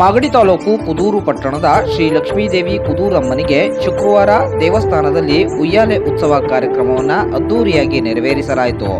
ಮಾಗಡಿ ತಾಲೂಕು ಕುದೂರು ಪಟ್ಟಣದ ಶ್ರೀ ಲಕ್ಷ್ಮೀದೇವಿ ಕುದೂರಮ್ಮನಿಗೆ ಶುಕ್ರವಾರ ದೇವಸ್ಥಾನದಲ್ಲಿ ಉಯ್ಯಾಲೆ ಉತ್ಸವ ಕಾರ್ಯಕ್ರಮವನ್ನು ಅದ್ದೂರಿಯಾಗಿ ನೆರವೇರಿಸಲಾಯಿತು.